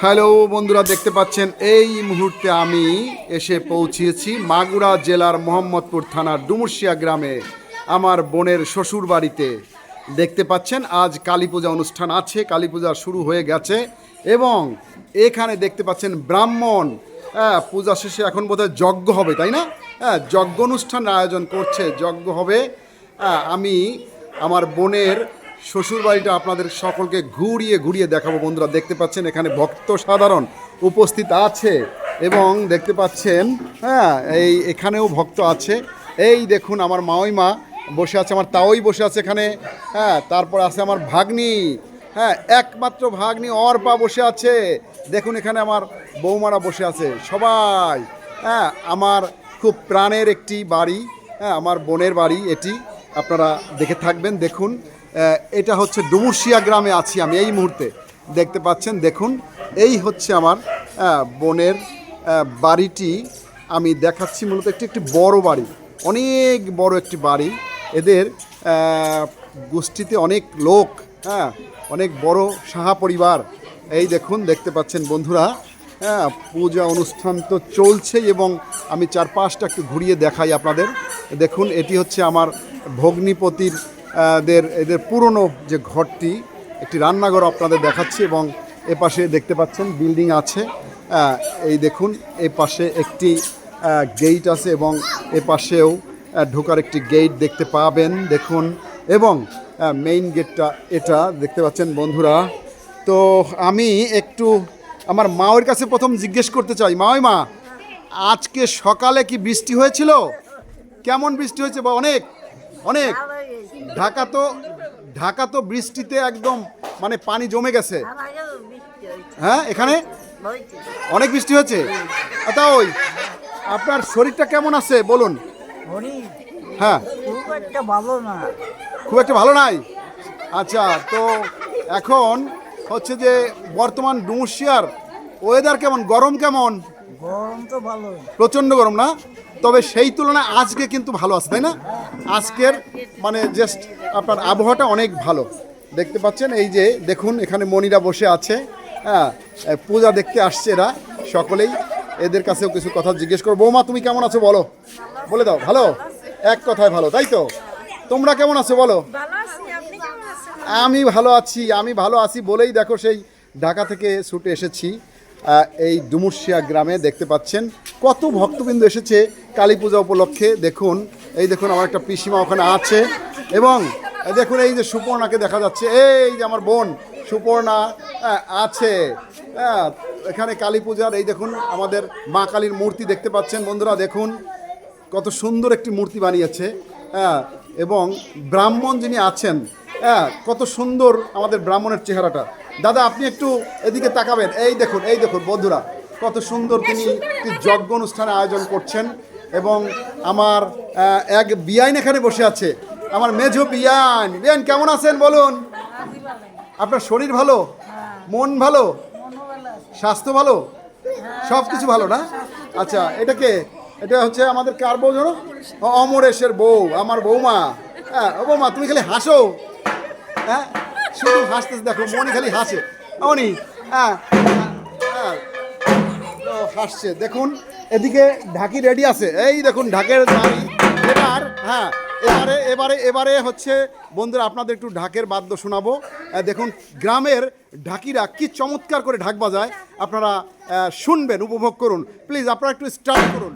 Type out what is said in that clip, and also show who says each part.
Speaker 1: Hello বন্ধুরা দেখতে পাচ্ছেন এই মুহূর্তে আমি এসে পৌঁছিয়েছি মাগুরা জেলার মোহাম্মদপুর থানার ডুমুরশিয়া গ্রামে আমার বোনের শ্বশুর বাড়িতে। দেখতে পাচ্ছেন আজ কালী পূজা অনুষ্ঠান আছে কালী পূজা শুরু হয়ে গেছে এবং এখানে দেখতে পাচ্ছেন ব্রাহ্মণ। হ্যাঁ পূজা শেষে এখন বোধহয় যজ্ঞ হবে তাই না? হ্যাঁ যজ্ঞ অনুষ্ঠান আয়োজন করছে যজ্ঞ হবে। হ্যাঁ, আমি আমার বোনের শ্বশুর বাড়িটা আপনাদের সকলকে ঘুরিয়ে ঘুরিয়ে দেখাবো বন্ধুরা। দেখতে পাচ্ছেন এখানে ভক্ত সাধারণ উপস্থিত আছে এবং দেখতে পাচ্ছেন হ্যাঁ এই এখানেও ভক্ত আছে। এই দেখুন আমার মাওইমা বসে আছে, আমার তাওই বসে আছে এখানে হ্যাঁ তারপর আছে আমার ভাগ্নি হ্যাঁ একমাত্র ভাগ্নি অর্পা বসে আছে। দেখুন এখানে আমার বৌমারা বসে আছে, সবাই হ্যাঁ আমার খুব প্রাণের একটি বাড়ি হ্যাঁ আমার বোনের বাড়ি এটি, আপনারা দেখে থাকবেন, দেখুন। এটা হচ্ছে ডুমুরশিয়া গ্রামে আছি আমি এই মুহূর্তে। দেখতে পাচ্ছেন, দেখুন, এই হচ্ছে আমার বোনের বাড়িটি। আমি দেখাচ্ছি মূলত একটি একটি বড় বাড়ি, অনেক বড় একটি বাড়ি। এদের গোষ্ঠীতে অনেক লোক হ্যাঁ অনেক বড় সাহা পরিবার। এই দেখুন, দেখতে পাচ্ছেন বন্ধুরা হ্যাঁ পূজা অনুষ্ঠান তো চলছেই এবং আমি চারপাশটা একটু ঘুরিয়ে দেখাই আপনাদের। দেখুন, এটি হচ্ছে আমার ভগ্নিপতির দের, এদের পুরনো যে ঘরটি, একটি রান্নাঘর আপনাদের দেখাচ্ছি এবং এ পাশে দেখতে পাচ্ছেন বিল্ডিং আছে। এই দেখুন এই পাশে একটি গেট আছে এবং এ পাশেও ঢোকার একটি গেট দেখতে পাবেন, দেখুন। এবং মেইন গেটটা এটা দেখতে পাচ্ছেন বন্ধুরা। তো আমি একটু আমার মায়ের কাছে প্রথম জিজ্ঞেস করতে চাই। মাওই মা, আজকে সকালে কি বৃষ্টি হয়েছিল? কেমন বৃষ্টি হয়েছে বা অনেক? অনেক? ঢাকা তো ঢাকা তো বৃষ্টিতে একদম মানে পানি জমে গেছে। হ্যাঁ এখানে? অনেক বৃষ্টি হয়েছে? তা ওই, আপনার শরীরটা কেমন আছে, বলুন। হ্যাঁ।
Speaker 2: খুব একটা ভালো
Speaker 1: নাই? আচ্ছা তো এখন হচ্ছে যে বর্তমান ডুমুশিয়ার ওয়েদার কেমন? গরম কেমন?
Speaker 2: গরম তো ভালো
Speaker 1: প্রচণ্ড গরম না? তবে সেই তুলনায় আজকে কিন্তু ভালো আছে তাই না? আজকের মানে জাস্ট আপনার আবহাওয়াটা অনেক ভালো। দেখতে পাচ্ছেন এই যে দেখুন এখানে মনিরা বসে আছে। হ্যাঁ পূজা দেখতে আসছে এরা সকলেই। এদের কাছেও কিছু কথা জিজ্ঞেস করো বৌমা তুমি কেমন আছো বলো? বলে দাও ভালো? এক কথায় ভালো তাই তো? তোমরা কেমন আছো বলো?
Speaker 3: ভালো আছি আপনি কেমন আছেন?
Speaker 1: আমি ভালো আছি আমি ভালো আছি বলেই দেখো সেই ঢাকা থেকে ছুটে এসেছি। এই ডুমুরশিয়া গ্রামে দেখতে পাচ্ছেন কত ভক্তবৃন্দ এসেছে কালী পূজা উপলক্ষে। দেখুন, এই দেখুন আমার একটা পিসিমা ওখানে আছে এবং দেখুন এই যে সুপর্ণাকে দেখা যাচ্ছে। এই যে আমার বোন সুপর্ণা আছে। এখানে কালী পূজার এই দেখুন আমাদের মা কালীর মূর্তি দেখতে পাচ্ছেন বন্ধুরা, দেখুন কত সুন্দর একটি মূর্তি বানিয়েছে। এবং ব্রাহ্মণ যিনি আছেন হ্যাঁ কত সুন্দর আমাদের ব্রাহ্মণের চেহারাটা। দাদা, আপনি একটু এদিকে তাকাবেন। এই দেখুন এই দেখুন, বন্ধুরা, কত সুন্দর তিনি একটি যজ্ঞ অনুষ্ঠানে আয়োজন করছেন এবং আমার এক বিয়াইন এখানে বসে আছে। আমার মেঝো বিয়ান বিয়ান কেমন আছেন বলুন? আপনার শরীর ভালো? মন ভালো? স্বাস্থ্য ভালো? সব কিছু ভালো না? আচ্ছা এটাকে এটা হচ্ছে আমাদের কার বউ জানো? অমরেশের বউ, আমার বৌমা হ্যাঁ বৌমা তুমি খালি হাসো। হ্যাঁ? শুধু হাসতেছে, দেখো, মনি খালি হাসে। মনি হ্যাঁ হ্যাঁ তো হাসছে। দেখুন, এদিকে ঢাকি রেডি আছে। এই দেখুন, ঢাকের দাঁড়ি এবার হ্যাঁ এবারে এবারে এবারে হচ্ছে, বন্ধুরা, আপনাদের একটু ঢাকের বাদ্য শোনাবো। দেখুন, গ্রামের ঢাকিরা কি চমৎকার করে ঢাক বাজায়। আপনারা শুনবেন, উপভোগ করুন। প্লিজ, আপনারা একটু স্টার্ট করুন।